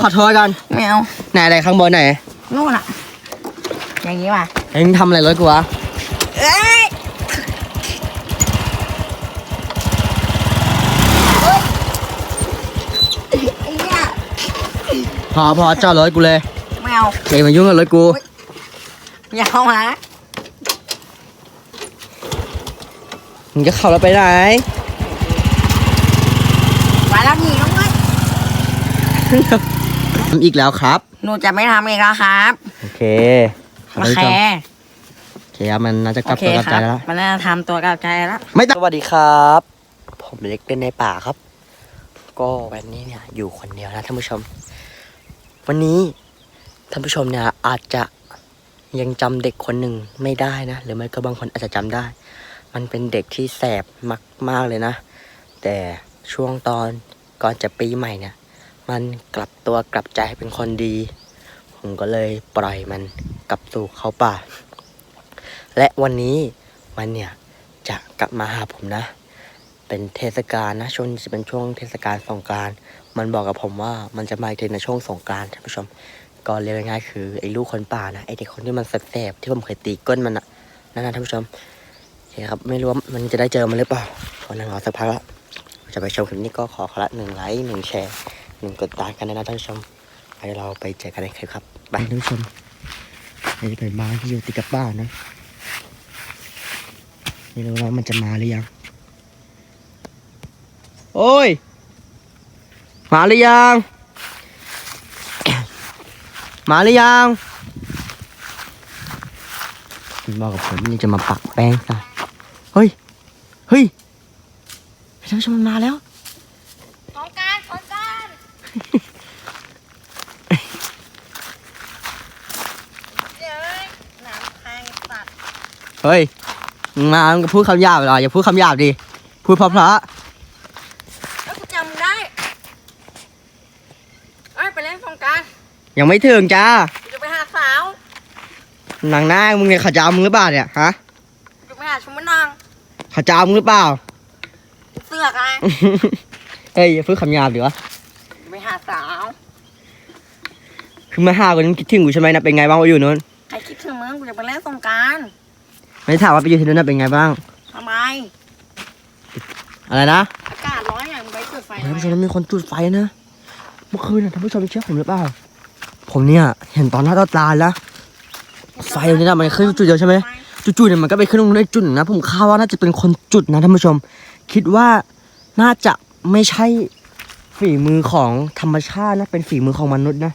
ขอโทษกันไม่เอาไหนอะไรข้างบนไหนนู่นอะอย่างนี้ว่ะเอ็งทำอะไรรถกูวะเอ้ยไอ้เนี่ยพอพอจอดรถกูเลยไม่เอาเอ็งมายุ่งกับรถกูอย่าเข้ามามึงจะขับรถไปไหนไปแล้วหนีลงเลย ทำอีกแล้วครับ หนูจะไม่ทำเองแล้วครับโอเคโอเคโอเคครับมันน่าจะกลัโอบเคตัวกลับคใจรับแล้วมันน่าจะทำตัวกับใจแล้วไม่ต้องสวัสดีครับ ผมเล็กเป็นในป่าครับ ก็วันนี้เนี่ยอยู่คนเดียวนะท่านผู้ชม วันนี้ท่านผู้ชมเนี่ยอาจจะยังจำเด็กคนหนึ่งไม่ได้นะ หรือไม่ก็บางคนอาจจะจำได้ มันเป็นเด็กที่แสบมากๆเลยนะ แต่ช่วงตอนก่อนจะปีใหม่เนี่ย มันกลับตัวกลับใจเป็นคนดี ผมก็เลยปล่อยมันกลับสู่เขาป่า และวันนี้มันเนี่ยจะกลับมาหาผมนะ เป็นเทศกาลนะช่วงจะเป็นช่วงเทศกาลสงการ มันบอกกับผมว่ามันจะมาในช่วงสงการท่านผู้ชมก็เรียกง่ายๆคือไอ้ลูกคนป่านะไอ้เด็กคนที่มันแสบที่ผมเคยตีก้นมันอะนั่นนะท่านผู้ชมโอเคครับไม่รู้ว่ามันจะได้เจอมันหรือเปล่าขอนั่งรอสักพักละจะไปชมคลิปนี้ก็ขอขอละหนึ่งไลค์หนึ่งแชร์ หนึ่งกดตามกันนะท่านผู้ชมไปเราไปเจอกันในคลิปครับไปท่านผู้ชมนี่เป็นบ้านที่อยู่ติดกับบ้านนะไม่รู้ว่ามันจะมาหรือยัง โอ้ย มาหรือยัง มาหรือยังมันบอกกับผมนี่จะมาปักแป้งใส่เฮ้ย เฮ้ยท่านผู้ชมมันมาแล้ว ของการของการเดี๋ยวหนามแทงสัตว์ เฮ้ยมึงมามึงก็พูดคำหยาบเหรออย่าพูดคำหยาบดิ พูดเพราะแล้วกูจำได้เอ้ยไปเล่นสงกรารๆยังไม่ถึงจ้ากูจะไปหาสาวหนังหน้ามึงเนี่ยเขาจะเอามึงหรือเปล่าเนี่ยฮะกูจะไปหาชุมนางเขาจะเอามึงหรือเปล่า เสือกไงเฮ้ยอย่าพูดคำหยาบดิวะจะไปหาสาว คือมาหาคนนึงคิดถึงกูใช่ไหมนะเป็นไงบ้างว่าอยู่นู้น ไม่ถามว่าไปอยู่ที่นู้นนะเป็นไงบ้าง ทำไม อะไรนะอากาศร้อนอย่างมึงไปจุดไฟท่านทำไมผู้ชมมีคนจุดไฟนะ เมื่อคืนน่ะท่านผู้ชมเชื่อผมหรือเปล่า ผมเนี่ยเห็นตอนหน้าตาตาแล้ว ไฟตรงนี้นะมันขึ้นจุดเดียวใช่ไหมจู่ๆเนี่ยมันก็ไปขึ้นตรงนู้นได้จุดหนึ่งนะ ผมคาดว่าน่าจะเป็นคนจุดนะท่านผู้ชม คิดว่าน่าจะไม่ใช่ฝีมือของธรรมชาตินะ เป็นฝีมือของมนุษย์นะ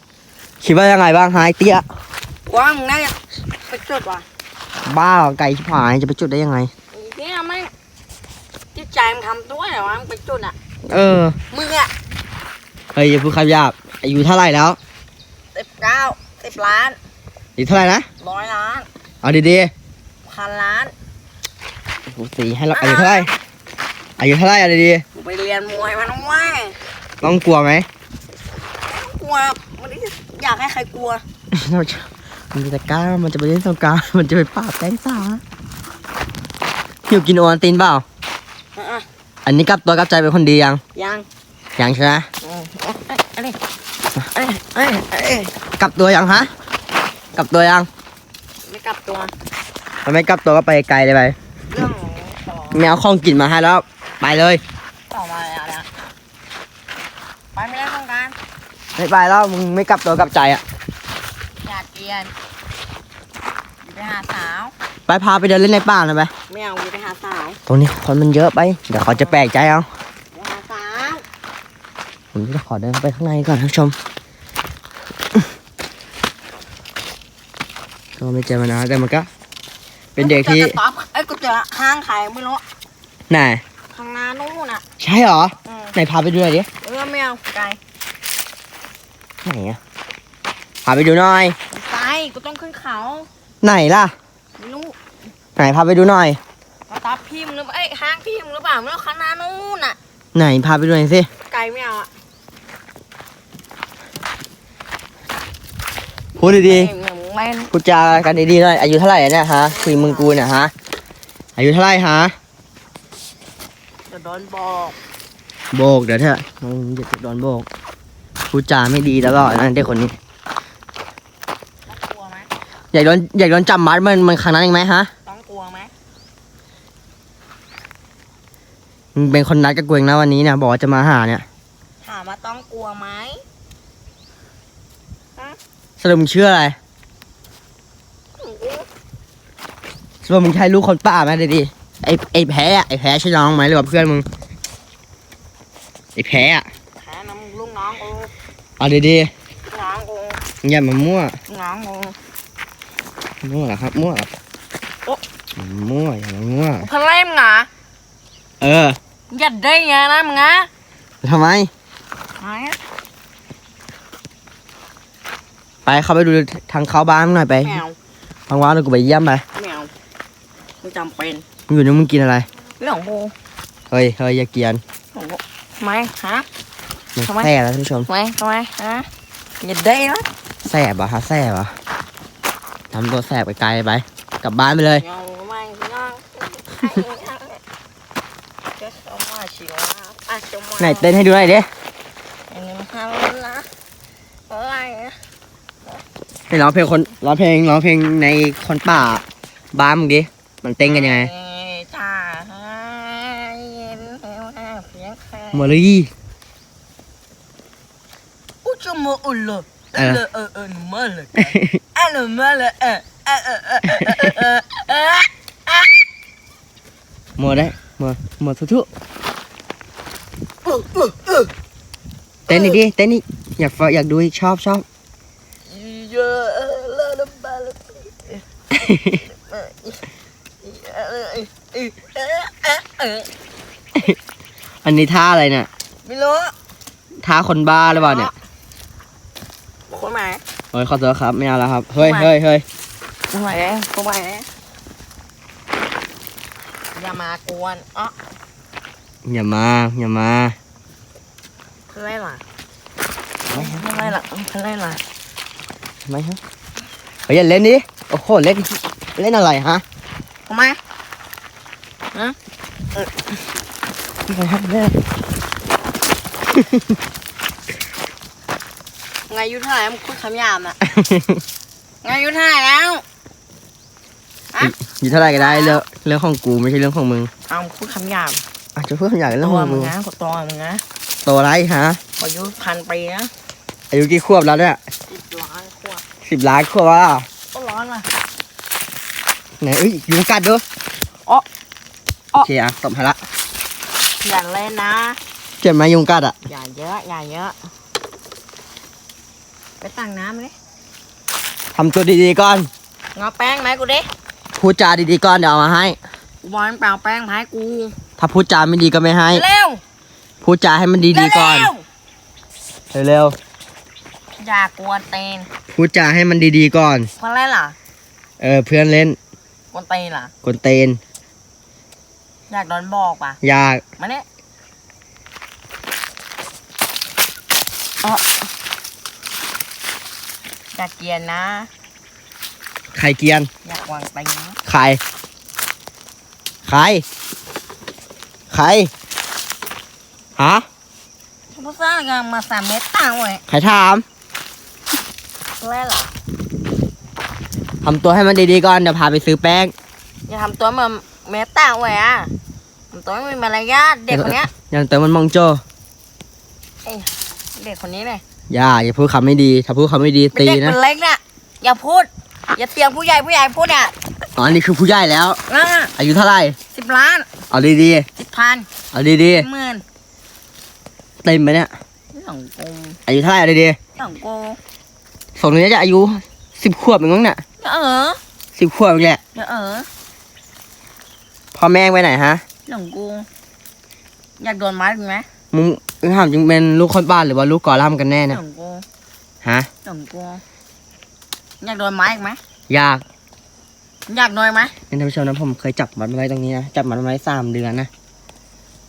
คิดว่ายังไงบ้างฮายเตี้ยว่ามึงน่าจะไปจุดว่ะ บ้าเหรอไก่ชิบหายจะไปจุดได้ยังไงไอ้เนี่ยไม่จิตใจมึงทำตัวเหรอวะมึงไปจุดอะ เออ มึงอะเฮ้ยอย่าพูดคำหยาบอายุเท่าไหร่แล้วสิบเก้าสิบล้านอายุเท่าไหร่นะร้อยล้านเอาดีพันล้านๆกูสีให้เราอายุเท่าไหร่อายุเท่าไหร่เอาดีกูไปเรียนมวยมาน้องว่าๆต้องกลัวไหมกลัวมันไม่ได้อยากให้ใครกลัว มันจะกล้ามันจะไปเล่นสงกรารมันจะไปป่าบแป้งสาหิวกินโอวัลตินเปล่าอะอันนี้กลับตัวกลับใจเป็นคนดียัง ยังยังใช่ไหมอืมเอ้ยเอ้ยเอ้ยเอ้ยเอ้ยกลับตัวยังฮะ กลับตัวยัง ไม่กลับตัวมันไม่กลับตัวก็ไปไกลเลยไปเรื่องของต่อแมวข้องกินมาให้แล้ว ไปเลยต่อมาอะไรอะไปไม่ได้ต้องการ ไม่ไปแล้วมึงไม่กลับตัวกลับใจอะอยากเรียน ไปหาสาว ไปพาไปเดินเล่นในป่าหน่อยไป ไม่เอาไปหาสาวตรงนี้คนมันเยอะไป เดี๋ยวเขาจะแปลกใจเอา ไปหาสาว ผมจะขอเดินเข้าไปข้างในก่อนท่านผู้ชมก็ไม่เจอมานานแต่มันก็ เป็นเด็กที่ จะตอบเอ้ยกูเจอห้างขายไม่รู้ไหน ข้างหน้านู่นอะใช่เหรอ อืมไหนพาไปดูหน่อยดิ เออไม่เอาไกลไหนอะพาไปดูหน่อยไปกูต้องขึ้นเขา ไหนล่ะไม่รู้ไหนพาไปดูหน่อยมาตอบพี่มึงหรือเปล่าเอ้ยห้างพี่มึงหรือเปล่าไม่รู้ข้างหน้านู่นอะ ไหนพาไปดูหน่อยสิไกลไม่เอาอะพูดดีเอ้ยมึงไม่ๆพูดจากันดีๆหน่อยอายุเท่าไหร่เนี่ยฮะคุยมึงกูเนี่ยฮะอายุเท่าไหร่ฮะจะโดนบอกโบกเดี๋ยวเถอะมึงอย่าจะโดนโบกพูดจาไม่ดีแล้วก็นั่นเด็กคนนี้ ต้องกลัวไหม อยากโดนอยากโดนจับมัดมันมันครั้งนั้นเองไหมฮะต้องกลัวไหมมึงเป็นคนนัดกับกูเองนะวันนี้เนี่ยบอกว่าจะมาหาเนี่ย ถามว่าต้องกลัวไหมสรุปมึงเชื่ออะไรสรุปมึงใช่ลูกคนป่าไหมดีดีไอไอแพ้อะไอแพ้ใช่น้องไหมหรือว่าเพื่อนมึงไอแพ้อะแพ้น้ำลูกน้องกูเอาดีดีลูกน้องกูๆมึงอย่ามามั่วลูกน้องกู มั่วเหรอครับ มั่วเหรอโอ๊ะ มั่วอย่ามามั่วเพนเล่มงอะเอออย่าได้ไงนะมึงอะทำไมไหนไปเข้าไปดูทางเข้าบ้านมึงหน่อยไปแมวว่างๆเดี๋ยวกูไปเยี่ยมไปแมวมึงจำเป็นมึงอยู่นี่มึงกินอะไร เรื่องของกูเฮ้ยเฮ้ยอย่าเกรียนของกูทำไมฮะ มันทำไมแซ่บแล้วท่านผู้ชม ทำไมทำไมฮะอย่าได้นะแซ่บเหรอะฮะแซ่บเหรอ ทำตัวแซ่บไปไกลไป กลับบ้านไปเลยเงาไม่เงาจะเข้ามาชิวะอะจะมาไหนเต้นให้ดูหน่อยดิอันนี้มันทำนะอะไรนะให้ร้องเพลงคนร้องเพลงร้องเพลงในคนป่าบ้านมึงดิ มันเต้นกันยังไงจ้าเย็นเฮลห้าเพียงแค่มาเลย อุจมูอุลเอเอออเออเออมาเลย เออมาเลยเออเออเออเออเออเออมัวได้มัวมัวทุกๆเต้นอีกดิเต้นอีกอยากฟังอยากดูอีกชอบชอบอันนี้ท่าอะไรเนี่ยไม่รู้ท่าคนบ้าหรือเปล่าเนี่ยคนไหน ฮ้ยขอโทษครับไม่เอาแล้วครับ เฮ้ยทำไมเฮ้ยเฮ้ยคนไหนคนไหนอย่ามากวนอ๋ออย่ามาอย่ามาเพื่ออะไรล่ะเพื่ออะไรล่ะเพื่ออะไรล่ะทำไมฮะเฮ้ยอย่าเล่นดิโอ้โหเล่นเล่นอะไรฮะทำไมไม่เคยทำเล่น ไงอายุเท่าไหร่มึงพูดคำหยาบอะไงอายุเท่าไหร่แล้วอยู่เท่าไหร่ก็ได้เรื่องเรื่องของกูไม่ใช่เรื่องของมึงเอามึงพูดคำหยาบอาจจะเพื่อนอยากเรื่องตัวของมึมึงงนะขอตัวมึงนะโตไรฮะอายุพันปีนะอายุกี่ขวบแล้วเนี่ยสิบล้านขวดสิบล้านขวบว่าก็ร้อนว่ะ ไหนเอ้ยยุงกัดด้วยอ๋ออ๋อโอเคอะตบให้ละอย่าเล่นนะ เจ็บไหมยุงกัดอะอย่าเยอะอย่าเยอะ ไปตั้งน้ำเลยทำตัวดีๆก่อน งอแป้งไหมกูดิพูดจาดีๆก่อนเดี๋ยวเอามาให้ กูบอลเปล่าแป้งมาให้กู ถ้าพูดจาไม่ดีก็ไม่ให้ เร็วพูดจาให้มันดีๆก่อน เร็วเร็วอย่ากวนเตนๆพูดจาให้มันดีๆก่อน เพราะอะไรล่ะเออเพื่อนเล่นกวนเตนล่ะ กวนเตนอยากโดนบอกป่ะ อยากมาเนี่ย อ๋ออยากเกรียนนะ ใครเกรียน อยากวางตีนนะใคร ใคร ใคร ฮะผู้สร้างกันมาสามเมตรต่างเว้ยใครถามอะไรล่ะทำตัวให้มันดีๆก่อน เดี๋ยวพาไปซื้อแป้ง อย่าทำตัวเหมือนเมตรต่างเว้ยอะทำตัวไม่มีมารยาทเด็กคนเนี้ย อย่างเติมมันมองโจ เด็กคนนี้เลย อย่าอย่าพูดคำไม่ดี ถ้าพูดคำไม่ดีเป็นตีเด็กนะคนเล็กเนี่ยอย่าพูด อย่าเตียงผู้ใหญ่ผู้ใหญ่พูดเนี่ยอ๋อนี่คือผู้ใหญ่แล้วอะอายุเท่าไหร่สิบล้านเอาดีสิบพันๆเอาดีหมื่นๆเต็มไหมเนี่ยหลงกูอายุเท่าไหร่เอาดีหลงกูๆสองนี้จะอายุสิบขวบเองมั้งเนี่ยอย่าเออสิบขวบเองแหละอย่าเออพ่อแม่ไปไหนฮะหลงกู อยากโดนไม้กูไหม มึงมึงถามจริงเป็นลูกคนบ้านหรือว่าลูกกอล่ำกันแน่เนี่ยหลงกูฮะหลงกูอยากโดนไม้อีกไหมยากอยากโดนไหมนี่ท่านผู้ชมนะผมเคยจับมันไว้ตรงนี้นะจับมันไว้สามเดือนนะ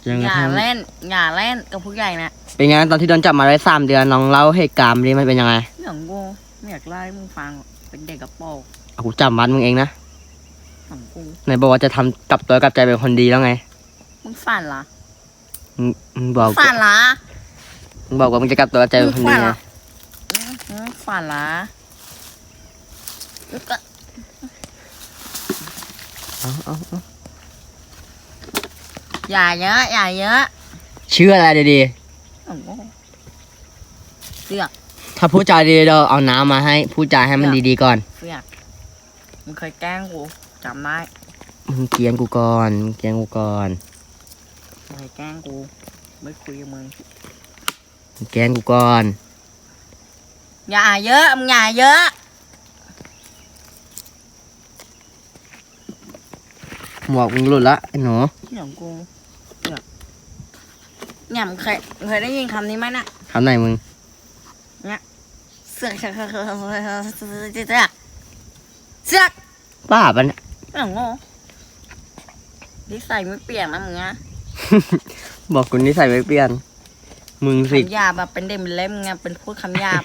จนกอระย่าทั่งเล่นอย่าเล่นกับผู้ใหญ่นะเป็นไงตอนที่โดนจับมาไว้สามเดือนลองเล่าเหตุการณ์ดิมันเป็นยังไงหลงกูไม่อยากเล่าให้มึงฟังหรอกเป็นเด็กกับโปรงเอากูจับมันมึงเองนะหลงกูไหนบอกว่าจะทำกลับตัวกลับใจเป็นคนดีแล้วไงมึงฝันเหรอ มึงมึงบอกกูฝันเหรอมึงบอกว่ามึงจะกลับตัวกลับใจกับคนนี้ไงอืมฝันละก็เอาเอาเอาอย่าเยอะอย่าเยอะชื่ออะไรดีโอ้โหเสือกๆถ้าพูดจาดีๆเราเอาน้ำมาให้พูดจาให้มันดีๆก่อน เสือกมึงเคยแกล้งกูจำได้มึงเกลียนกูก่อนมึงเกลียนกูก่อน มึงเคยแกล้งกูไม่คุยกับมึงมึงแกล้งกูก่อน อย่าเยอะมึงอย่าเยอะหมวกมึงหลุดละไอ้หนูเสียงกูเสือกเนี่ยมึงเคยมึงเคยได้ยินคำนี้ไหมน่ะคำไหนมึงเสือกเสือกเสือกเสือกเสือกเสือกเสือกบ้าปะเนี่ยโอ้โหนิสัยไม่เปลี่ยนนะมึงนะ บอกกูนิสัยไม่เปลี่ยน มึงสิคำหยาบแบบเป็นเด็กเป็นเล่มไงเป็นพูดคำหยาบ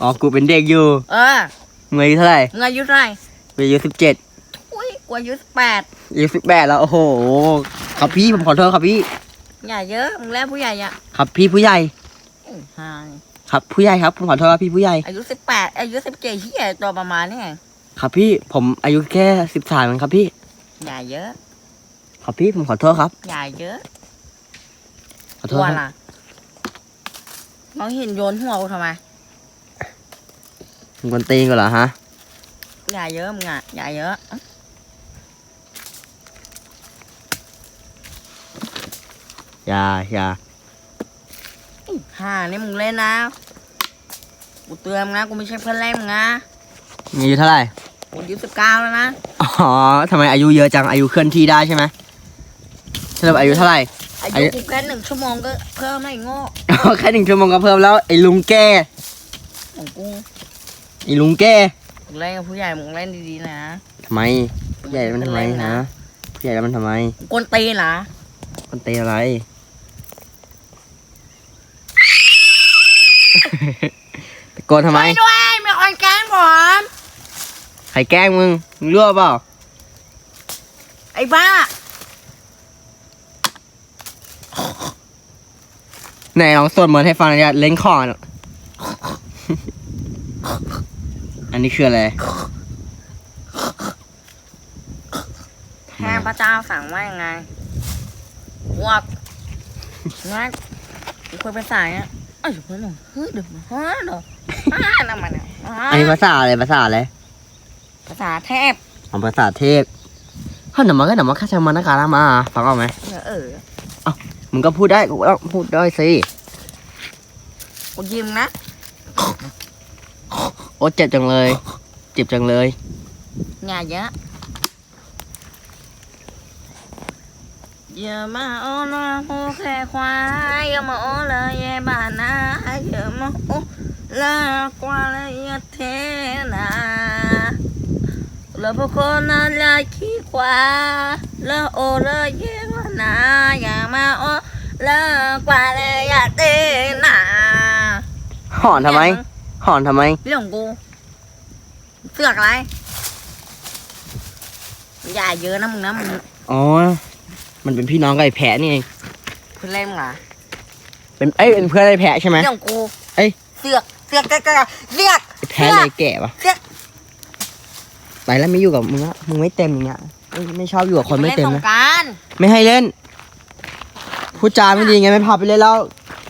อ๋อกูเป็นเด็กอยู่เออมึงอายุเท่าไหร่มึงอายุเท่าไหร่กูอายุสิบเจ็ดอุ้ยกูอายุแปดอายุสิบแปดแล้วโอ้โหครับพี่ผมขอโทษครับพี่ อย่าเยอะมึงแล้วผู้ใหญ่อะครับพี่ผู้ใหญ่ อื้อห่านี่ครับผู้ใหญ่ครับผมขอโทษครับพี่ผู้ใหญ่ อายุสิบแปดอายุสิบเจ็ดที่ใหญ่ตัวประมาณนี่ไงครับพี่ผมอายุแค่สิบสามเองครับพี่ อย่าเยอะ ครับพี่ผมขอโทษครับ อย่าเยอะขอกโทลัษวครับล่ะ น้องเห็นโยนหัวกูทำไม มึงกวนตีนกูเหรอฮะอย่าเยอะมึงอะอย่าเยอะอย่าอย่าห่านี่มึงเล่นนะ กูเตือนมึงนะ กูไม่ใช่เพื่อนเล่นมึงนะมึงอายุเท่าไหร่กูอายุสิบเก้าแล้วนะ อ๋อทำไมอายุเยอะจังอายุเคลื่อนที่ได้ใช่ไหม สรุปอายุเท่าไหร่ อาอายุยุกูแค่หนึ่งชั่วโมงก็เพิ่มให้โง่แค่หนึ่งชั่วโมงก็เพิ่มแล้วไอ้ลุงแก่ของกูไอ้ลุงแก่มึงเล่นกับผู้ใหญ่มึงเล่นดีๆนะทำไมผู้ใหญ่แล้วมันทำไมฮะผู้ใหญ่แล้วมันทำไมมึงกวนตีนเหรอมันตีอะไรตะโกนทำไมช่วยด้วยมีคนแกล้งผมใครแกล้งมึงมึงรั่วเปล่าไอ้บ้า ไหนลองสวดมนต์ให้ฟังหน่อยดิเล่นของอะอันนี้คืออะไร แค่พระเจ้าสั่งว่ายังไงวกงั้นกูคุยภาษาเนี่ยเอ้ยเพื่อนหนูเฮ้ยเดี๋ยวมาฮะเดี๋ยวอ่านั่นมันอะอ่าอันนี้ภาษาอะไรภาษาอะไรภาษาเทพขอภาษาเทพเฮ้ยหนำมาก็หนำมาข้าชามานากการามาฟังออกไหมเนี่ยเออ มึงก็พูดได้กูก็ต้องพูดได้สิ กูยิ้มนะ โอ้เจ็บจังเลย เจ็บจังเลย อย่าเยอะอย่ามาโอ้ละโอ้แค่ควายอย่ามาโอ้เลยเย่บ้านนะอย่ามาโอ้ละกว่าเลยอย่าเทนะแล้วพวกคนนั้นละขี้ควาแล้วโอ้เลยเย่ บ้านนะอย่ามาโอ้ละกว่าเลยอย่าเทนะหอนทำไม หอนทำไม เรื่องของกูเสือกอะไร อย่าเยอะนะมึงนะมึงอ๋อ มันเป็นพี่น้องกับไอ้แผลนี่เองเพื่อนเล่นมึงเหรอเป็นเอ้ยเป็นเพื่อนไอ้แผลใช่ไหม เรื่องของกูเอ้ย เสือกเสือกเสือกเสือกเสือกไอ้แผลเลยแก่ปะเสือก ไปแล้วไม่อยู่กับมึงอะมึงไม่เต็มอย่างเงี้ย ไม่ไม่ชอบอยู่กับคนไม่เต็มล่นสนะงกรารไม่ให้เล่น พูดจาไม่ดีไงไม่พาไปเล่นแล้ว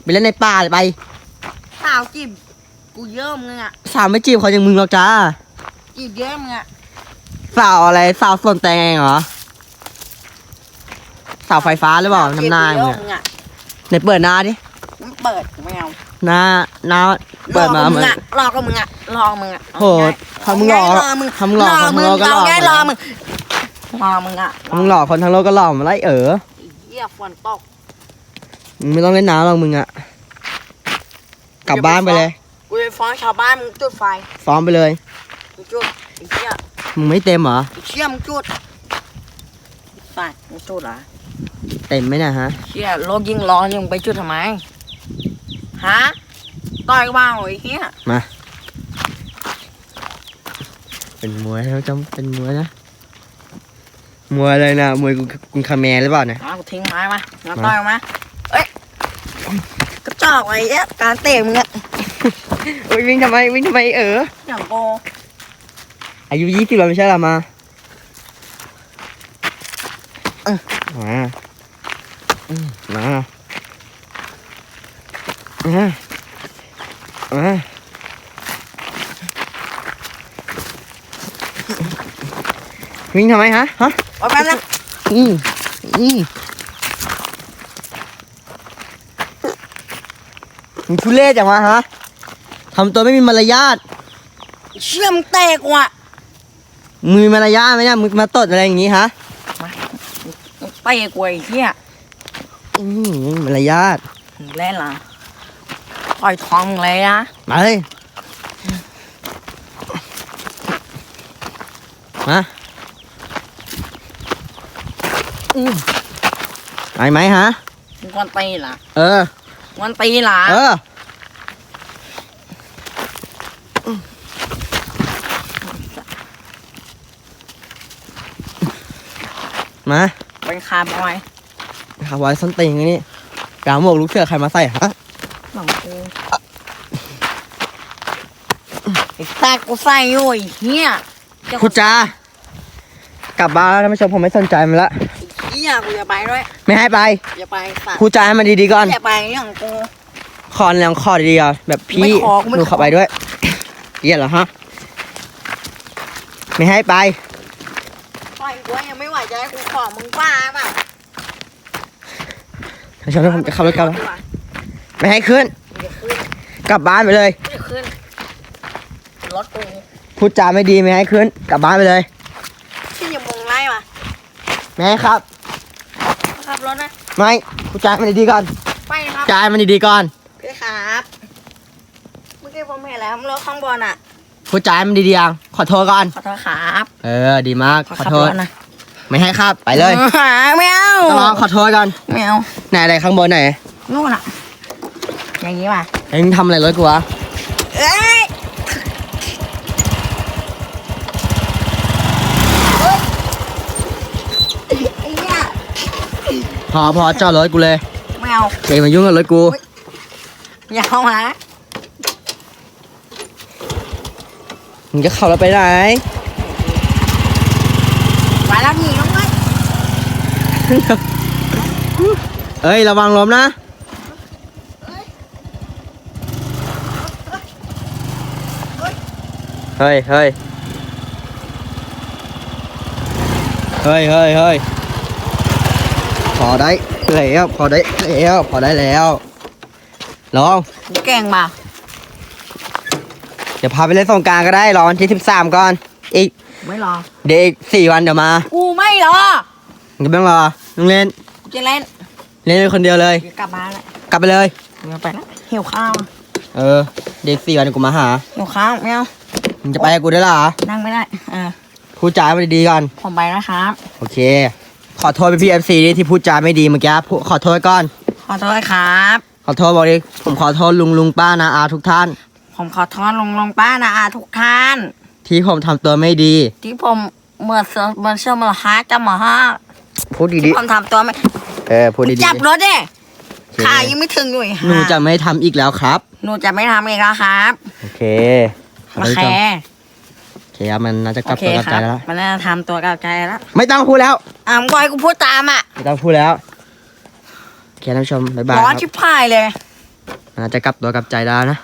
ไปเล่นในป่าเลยไป สาวจีบกูเยอะมึงอะสาวไม่จีบเขาอย่างมึงหรอกจ้า จีบเยอะมึงอะสาวอะไรสาวส่วนแตงเองเหรอสาวไฟฟ้าหรือเปล่าน้ำหน้าจีบมึกูงเยอะอะมึงอะไหนเปิดหน้าดิมึงเปิดกูไม่เอาหน้าหน้าเปิดมาหลอกเหมืมึอนงอะหลอกกับมึงอะหลอกมึงอะโหทำมึงหลอกรอมึงทำมึงหลอกมึงทำมึงหลอกก็หลอกเาไงรอมึง รอมึงอะมึงหลอกคนทั้งโลกก็หลอกมาไล่เออไอ้เหี้ยฝนตกมึงไม่ต้องเล่นน้ำหรอกมึงอะกลับบ้านไปเลย กูจะฟ้องชาวบ้านมึงจุดไฟ ฟ้องไปเลย มึงจุดไอ้เหี้ยมึงไม่เต็มเหรอไอ้เชี่ยมึงจุดไฟมึงจุดเหรอ เต็มไหมเนะฮะเชี่ยโลกยิ่งร้อนยังไปจุดทำไม ฮะ ต่อยว่างเหรอไอ้เหี้ยเป็นมวยแล้วจำเป็นมวยนะ มวยอะไรนะมวยกุกุนคาแมร์หรือเปล่าเนี่ยมากูทิ้งไม้มามาต่อยมาเอ้ยกระจอกไอ้เนี้ยการเตะมึงอะโอ้ยวิ่งทำไมวิ่งทำไมเอออย่างโกอายุยี่สิบแล้วไม่ใช่เหรอมาเออมาอืมมามามาวิ่งทำไมฮะฮะ เอาแป๊บนึงอืมอืมมึงทุเรศจังวะฮะทำตัวไม่มีมารยาทเชื่อมเตะกูอะมึงมีมารยาทไหมเนี่ยมึงมาตดอะไรอย่างงี้ฮะเตะกูไอ้เหี้ยอืมมารยาทมึงเล่นเหรอต่อยท้องมึงเลยนะมาเลยมาอืม ไปไหมฮะมึงกวนตีนเหรอเออ กวนตีนเหรอเออ มาเป็นคาร์บอยหาไว้ส้นตีนไอ้นี่กางหมวกลูกเสือใครมาใส่ฮะหลังกูไอ้ตากูใส่อยู่ไอ้เหี้ยเจ้าคุณจากลับบ้านแล้วท่านผู้ชมผมไม่สนใจมันละ เหี้ยกูจะไปด้วยไม่ให้ไปอย่าไปสัตว์พูดจาให้มันดีๆก่อน อย่าไปอย่างกูคอนแล้วคอดีๆอะแบบพี่ไม่ขอกูไม่หนูขอเข้าไปด้วยเหี้ยเหรอฮะ ไม่ให้ไปปล่อยกูยังไม่ไหวจะให้กูขอมึงป้าเปล่าท่านผู้ชมผมจะขับรถกลับแล้วไม่ให้ขึ้นมึงจะขึ้น กลับบ้านไปเลยมึงจะขึ้นรถกูพูดจาไม่ดีไม่ให้ขึ้น กลับบ้านไปเลยที่อย่ามึงไล่มาไม่ให้ครับขับ รถนะไม่พูดจาให้มันดีๆก่อนไปครับจาให้มันดีๆก่อนพี่ครับ เมื่อกี้ผมเห็นแล้วรถข้างบนอะพูดจาให้มันดีๆอะขอโทษก่อน ขอโทษครับเออดีมากขอขับโทรษถนะไม่ให้ครับไปเลยหาไม่เอาต้องร้องขอโทษก่อนไม่เอาไหนอะไรข้างบนไหนนู่นอะ อย่างนี้ป่ะเอ็งทำอะไรรถกูวะเอ้ยไอ้เหี้ย พอพอจอดรถกูเลยไม่เอาเอ็งมายุ่งกับรถกูอย่าเข้ามามึงจะขับรถไปไหนไปแล้วหนีลงเลยเอ้ยระวังล้มนะเฮ้ยเฮ้ยเฮ้ยเฮ้ยเฮ้ย พอได้แล้วพอได้แล้วพอได้แล้วลองเก่งป่ะเดี๋ยวพาไปเล่นสงกรารก็ได้รอวันที่สิบสามก่อน อีกไม่รอ เดี๋ยวอีกสี่วันเดี๋ยวมากูไม่รอมึงก็ไม่ต้องรอมึงเล่นกูจะเล่นเล่นเป็นคนเดียวเลย เดี๋ยวกลับบ้านแล้วกลับไปเลยมึงเอาไปแล้วหิวข้าวเออ เดี๋ยวอีกสี่วันเดี๋ยวกูมาหาหิวข้าวไม่เอามึงจะไปกับกูได้เหรอนั่งไม่ได้เออพูดจาให้มันดีๆก่อนผมไปนะครับ โอเค ขอโทษพี่เอฟซีที่พูดจาไม่ดีเมื่อกี้พูขอโทษก่อน ขอโทษครับ ขอโทษบอกดิผมขอโทษลุงลุงป้านาอาทุกท่าน ผมขอโทษลุงลุงป้านะอาทุกท่าน ที่ผมทำตัวไม่ดี ที่ผมเมื่อเสือเมื่อเชื่อมาฮาจะมาฮาพูดที่ดีผมทำตัวไม่ๆเออพูดดีจับรถดิๆโอเคขายังไม่ถึงอยู่อีกหนูจะไม่ทำอีกแล้วครับ หนูจะไม่ทำอีกแล้วครับ โอเค โอเคโอ เคครับมันน่าจะกลัโอบเคตัวกลับคใจรับแล้ว มันน่าจะทำตัวกับใจแล้ว ไม่ต้องพูดแล้ว อะมึงบอกให้กูพูดตามอะ ไม่ต้องพูดแล้วโอเคท่านผู้ชมบ๊ายบายร้อนคชิรับบพายเลยน่าจะกลับตัวกลับใจแล้วนะ